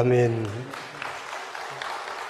아멘.